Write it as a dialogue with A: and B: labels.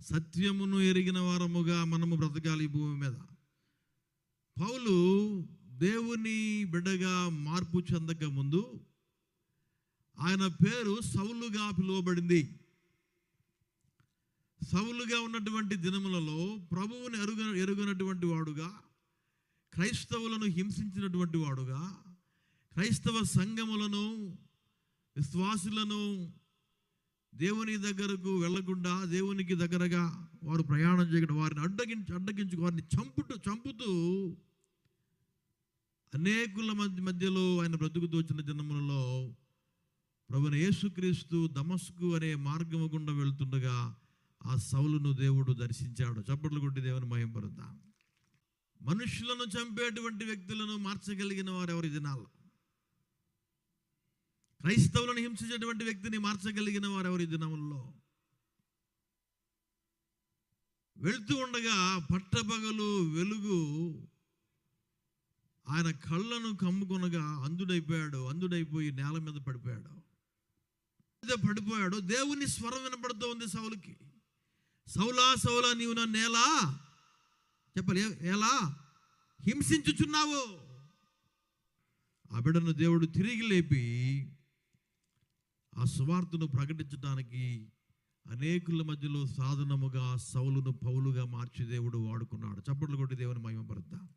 A: సత్యమును ఎరిగిన వారముగా మనము బ్రతకాలి ఈ భూమి మీద. పౌలు దేవుని బిడ్డగా మార్పు చెందక ముందు ఆయన పేరు సౌలుగా పిలువబడింది. సౌలుగా ఉన్నటువంటి దినములలో ప్రభువుని ఎరుగ ఎరుగనటువంటి వాడుగా క్రైస్తవులను హింసించినటువంటి వాడుగా క్రైస్తవ సంఘములను విశ్వాసులను దేవుని దగ్గరకు వెళ్ళకుండా దేవునికి దగ్గరగా వారు ప్రయాణం చేయకుండా వారిని అడ్డగించి అడ్డగించు వారిని చంపుతూ చంపుతూ అనేకుల మధ్య మధ్యలో ఆయన బ్రతుకుతూ వచ్చిన జన్మలలో ప్రభుని యేసుక్రీస్తు దమస్కు అనే మార్గము గుండా వెళ్తుండగా ఆ సౌలును దేవుడు దర్శించాడు. చప్పట్లు కొట్టి దేవుని మయంపరుద్దాం మనుషులను చంపేటువంటి వ్యక్తులను మార్చగలిగిన వారు ఎవరి దినాల్లో? క్రైస్తవులను హింసించేటువంటి వ్యక్తిని మార్చగలిగిన వారు ఎవరి దినముల్లో? వెళ్తూ ఉండగా పట్టపగలు వెలుగు ఆయన కళ్ళను కమ్ముకొనగా అందుడైపోయాడు అందుడైపోయి నేల మీద పడిపోయాడు. పడిపోయాడు. దేవుని స్వరం వినపడుతూ ఉంది సౌలుకి. సౌలా సౌలా నీవు నా నేల చెప్పాలి ఎలా? హింసించుచున్నావు. ఆ బిడ్డను దేవుడు తిరిగి లేపి ఆ సువార్తను ప్రకటించడానికి అనేకుల మధ్యలో సాధనముగా సౌలును పౌలుగా మార్చి దేవుడు వాడుకున్నాడు. చప్పట్లు కొట్టి దేవుని మహిమపరుద్దాం.